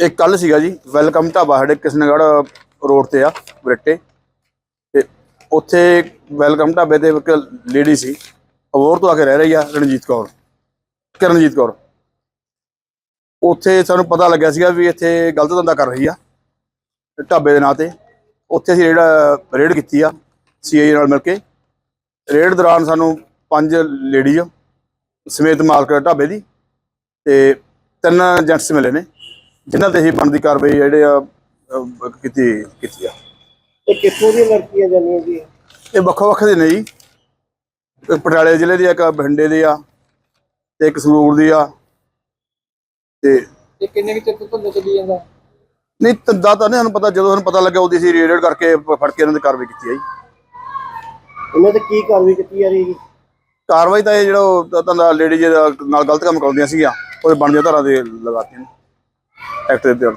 ਇਹ ਕੱਲ ਸੀਗਾ ਜੀ, ਵੈਲਕਮ ਢਾਬਾ ਸਾਡੇ ਕਿਸ਼ਨਗੜ੍ਹ ਰੋਡ ਤੇ ਆ, ਬਰੇਟੇ। ਤੇ ਉੱਥੇ ਵੈਲਕਮ ਢਾਬੇ ਤੇ ਇੱਕ ਲੇਡੀ ਸੀ ਅਬੋਰ ਤੋਂ ਆ ਕੇ ਰਹਿ ਰਹੀ ਆ ਰਣਜੀਤ ਕੌਰ, ਕਰਨਜੀਤ ਕੌਰ। ਉੱਥੇ ਸਾਨੂੰ ਪਤਾ ਲੱਗਿਆ ਸੀਗਾ ਵੀ ਇੱਥੇ ਗਲਤ ਧੰਦਾ ਕਰ ਰਹੀ ਆ, ਢਾਬੇ ਦੇ ਨਾਂ ਤੇ। ਉੱਥੇ ਅਸੀਂ ਜਿਹੜਾ ਰੇਡ ਕੀਤੀ ਆ ਸੀਆਈ ਨਾਲ ਮਿਲ ਕੇ। ਰੇਡ ਦੌਰਾਨ ਸਾਨੂੰ ਪੰਜ ਲੇਡੀ ਆ ਸਮੇਤ ਮਾਲਕ ਢਾਬੇ ਦੀ, ਤੇ ਤਿੰਨ ਜੈਂਟਸ ਮਿਲੇ ਨੇ। ਜਿਨ੍ਹਾਂ ਤੇ ਹੀ ਬਣਦੀ ਕਾਰਵਾਈ ਜਿਹੜੇ ਆ ਅਹ, ਕੀਤੀ ਕੀਤੀ ਆ। ਇਹ ਕਿੱਥੋਂ ਦੀਆਂ ਲੜਕੀਆਂ ਜਾਂਦੀਆਂ ਜੀ? ਇਹ ਵੱਖੋ ਵੱਖ ਦੇ ਨੇ ਜੀ। ਇੱਕ ਪਟਿਆਲੇ ਜ਼ਿਲ੍ਹੇ ਦੀ ਆ, ਇੱਕ ਬਠਿੰਡੇ ਦੀ ਆ ਤੇ ਇੱਕ ਸੰਗਰੂਰ ਦੀ ਆ ਤੇ ਇਹ ਕਿੰਨੇ ਕਿ ਚਿਰ ਤੋਂ ਚੱਲੀ ਜਾਂਦਾ? ਨਹੀਂ ਤੰਦਾ ਤਾਂ ਨਹੀਂ ਸਾਨੂੰ ਪਤਾ ਜਦੋਂ ਸਾਨੂੰ ਪਤਾ ਲੱਗਿਆ ਉਹਦੀ ਸੀ ਰੇਡ ਕਰਕੇ ਫੜ ਕੇ ਇਹਨਾਂ ਦੀ ਕਾਰਵਾਈ ਕੀਤੀ ਆ ਜੀ। ਇਹਨਾਂ ਤੇ ਕੀ ਕਾਰਵਾਈ ਕੀਤੀ ਜਾ ਰਹੀ ਹੈ ਕਾਰਵਾਈ ਤਾਂ ਇਹ ਜਿਹੜਾ ਉਹ ਧੰਦਾ ਲੇਡੀ ਨਾਲ ਗਲਤ ਕੰਮ ਕਰਾਉਂਦੀਆਂ ਸੀਗੀਆਂ ਉਹਦੇ ਬਣਦੀਆਂ ਧਾਰਾ ਦੇ ਲਗਾਤੀਆਂ ਨੇ। É Entendeu?